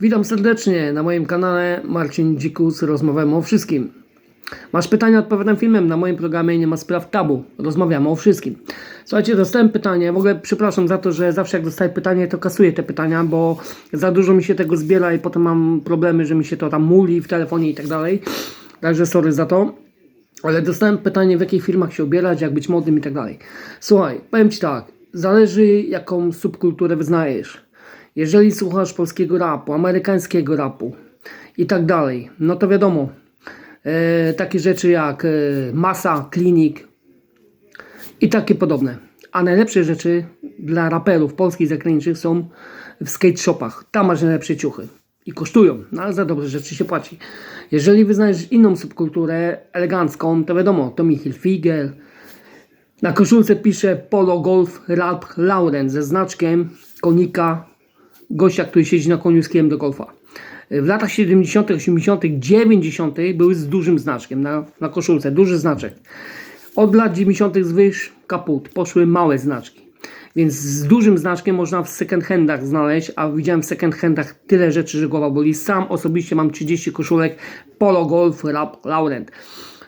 Witam serdecznie na moim kanale Marcin Dzikus. Rozmawiamy o wszystkim. Masz pytania, odpowiadam filmem. Na moim programie nie ma spraw tabu. Rozmawiamy o wszystkim. Słuchajcie, dostałem pytanie. W ogóle przepraszam za to, że zawsze jak dostaję pytanie, to kasuję te pytania, bo za dużo mi się tego zbiera i potem mam problemy, że mi się to tam muli w telefonie i tak dalej. Także sorry za to. Ale dostałem pytanie, w jakich firmach się ubierać, jak być modnym i tak dalej. Słuchaj, powiem Ci tak. Zależy, jaką subkulturę wyznajesz. Jeżeli słuchasz polskiego rapu, amerykańskiego rapu i tak dalej, no to wiadomo, e, takie rzeczy jak e, masa, klinik i takie podobne. A najlepsze rzeczy dla raperów polskich zagranicznych są w skate shopach. Tam masz najlepsze ciuchy i kosztują, no ale za dobre rzeczy się płaci. Jeżeli wyznajesz inną subkulturę elegancką, to wiadomo, to Michel Figer, na koszulce pisze Polo Golf Ralph Lauren ze znaczkiem konika gościa, który siedzi na koniu z kijem do golfa. W latach 70., 80., 90. były z dużym znaczkiem na, na koszulce, duży znaczek. Od lat 90. zwyż kaput, poszły małe znaczki. Więc z dużym znaczkiem można w second handach znaleźć, a widziałem w second handach tyle rzeczy, że głowa boli. Sam osobiście mam 30 koszulek Polo Golf Ralph Lauren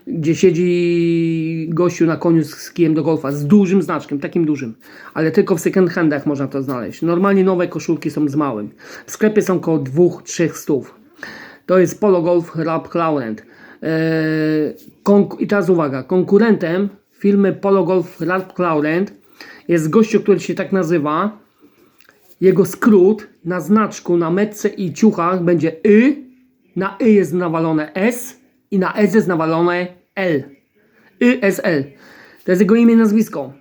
gdzie siedzi gościu na koniu z kijem do golfa, z dużym znaczkiem, takim dużym. Ale tylko w second handach można to znaleźć. Normalnie nowe koszulki są z małym. W sklepie są około 2-3 stów. To jest Polo Golf Ralph Lauren. Eee, I teraz uwaga, konkurentem firmy Polo Golf Ralph Lauren jest gościu, który się tak nazywa. Jego skrót na znaczku, na metce i ciuchach będzie Y. Na Y jest nawalone S i na S jest nawalone L. YSL. To jest jego imię nazwisko.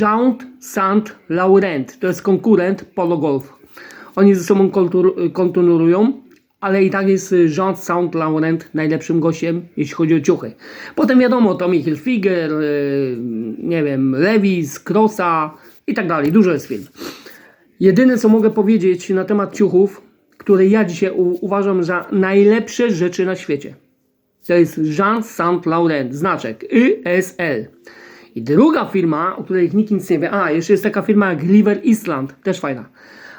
Jean Saint Laurent. To jest konkurent Polo Golf. Oni ze sobą kontynuują, ale i tak jest Jean Saint Laurent najlepszym gościem, jeśli chodzi o ciuchy. Potem wiadomo, Tommy Hilfiger, yy, nie wiem, Levis, Crossa i tak dalej. Dużo jest firm. Jedyne co mogę powiedzieć na temat ciuchów, które ja dzisiaj uważam za najlepsze rzeczy na świecie. To jest Jean Saint Laurent, znaczek YSL. I druga firma, o której nikt nic nie wie, a jeszcze jest taka firma jak River Island, też fajna.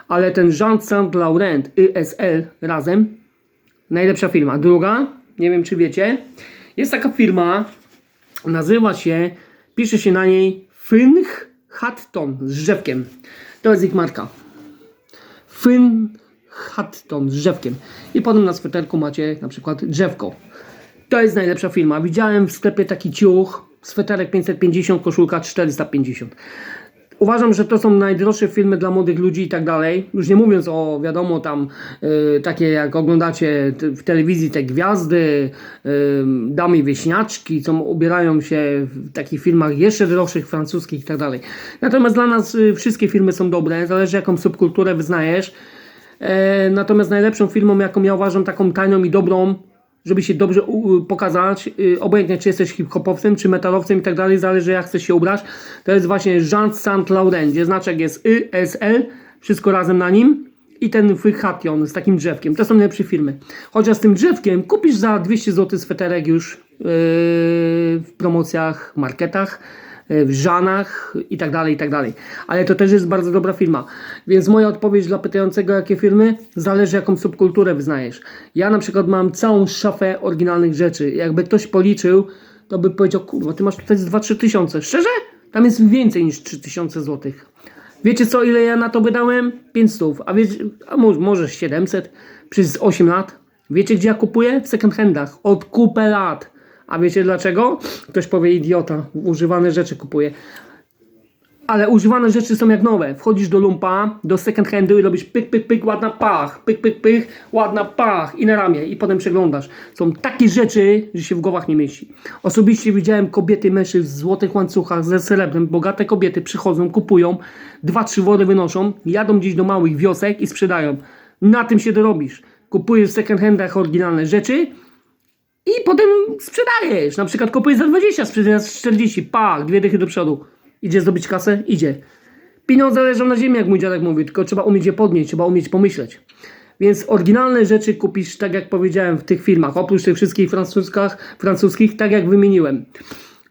Ale ten Jean Saint Laurent YSL razem, najlepsza firma. Druga, nie wiem czy wiecie, jest taka firma, nazywa się, pisze się na niej Fynch Hatton z drzewkiem. To jest ich marka. Fyn Hatton z drzewkiem. I potem na sweterku macie na przykład drzewko. To jest najlepsza firma. Widziałem w sklepie taki ciuch, sweterek 550, koszulka 450. Uważam, że to są najdroższe filmy dla młodych ludzi i tak dalej. Już nie mówiąc o, wiadomo, tam y, takie jak oglądacie w telewizji te gwiazdy, y, damy wieśniaczki, co ubierają się w takich filmach jeszcze droższych, francuskich i tak dalej. Natomiast dla nas y, wszystkie filmy są dobre, zależy jaką subkulturę wyznajesz. E, natomiast najlepszą filmą, jaką ja uważam, taką tajną i dobrą, żeby się dobrze u, pokazać, y, obojętnie czy jesteś hip-hopowcem, czy metalowcem i tak dalej, zależy jak chcesz się ubrać, to jest właśnie Jean Saint Laurent, gdzie znaczek jest YSL, wszystko razem na nim i ten Wychation z takim drzewkiem. To są najlepsze firmy. Chociaż z tym drzewkiem kupisz za 200 zł sweterek już yy, w promocjach, marketach, w Żanach i tak dalej, i tak dalej. Ale to też jest bardzo dobra firma. Więc moja odpowiedź dla pytającego, jakie firmy, zależy jaką subkulturę wyznajesz. Ja na przykład mam całą szafę oryginalnych rzeczy. Jakby ktoś policzył, to by powiedział, kurwa, ty masz tutaj z 2-3 tysiące. Szczerze? Tam jest więcej niż 3 tysiące złotych. Wiecie co, ile ja na to wydałem? 500, a wiecie, a może 700 przez 8 lat. Wiecie gdzie ja kupuję? W second handach. Od kupę lat. A wiecie dlaczego? Ktoś powie idiota, używane rzeczy kupuje. Ale używane rzeczy są jak nowe. Wchodzisz do lumpa, do second handu i robisz pyk, pyk, pyk, ładna pach, pyk, pyk, pyk, ładna pach i na ramię i potem przeglądasz. Są takie rzeczy, że się w głowach nie mieści. Osobiście widziałem kobiety, mężczyzn w złotych łańcuchach ze srebrem. Bogate kobiety przychodzą, kupują, dwa, trzy wory wynoszą, jadą gdzieś do małych wiosek i sprzedają. Na tym się dorobisz. Kupujesz w second handach oryginalne rzeczy, potem sprzedajesz. Na przykład kupujesz za 20, sprzedajesz za 40, pach, dwie dychy do przodu. Idzie zdobyć kasę? Idzie. Pieniądze leżą na ziemi, jak mój dziadek mówi, tylko trzeba umieć je podnieść, trzeba umieć pomyśleć. Więc oryginalne rzeczy kupisz, tak jak powiedziałem, w tych filmach, oprócz tych wszystkich francuskach, francuskich, tak jak wymieniłem.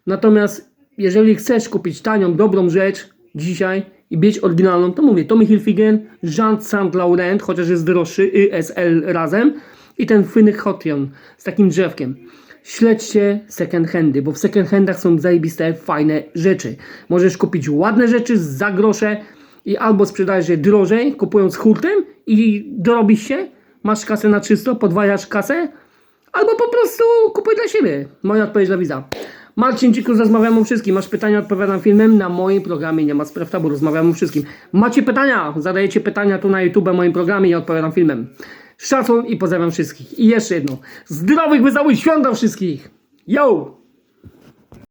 Natomiast jeżeli chcesz kupić tanią, dobrą rzecz dzisiaj i mieć oryginalną, to mówię, Tommy Hilfiger, Jean Saint Laurent, chociaż jest droższy, YSL razem i ten fajny Hotion z takim drzewkiem. Śledźcie second handy, bo w second handach są zajebiste, fajne rzeczy. Możesz kupić ładne rzeczy za grosze i albo sprzedajesz je drożej, kupując hurtem i dorobisz się, masz kasę na czysto, podwajasz kasę, albo po prostu kupuj dla siebie. Moja odpowiedź dla widza. Marcin Dzikus, rozmawiam o wszystkim. Masz pytania, odpowiadam filmem. Na moim programie nie ma spraw tabu, rozmawiam o wszystkim. Macie pytania? Zadajecie pytania tu na YouTube, moim programie i odpowiadam filmem. Szacun i pozdrawiam wszystkich. I jeszcze jedno. Zdrowych wesołych świąt wszystkich. Yo!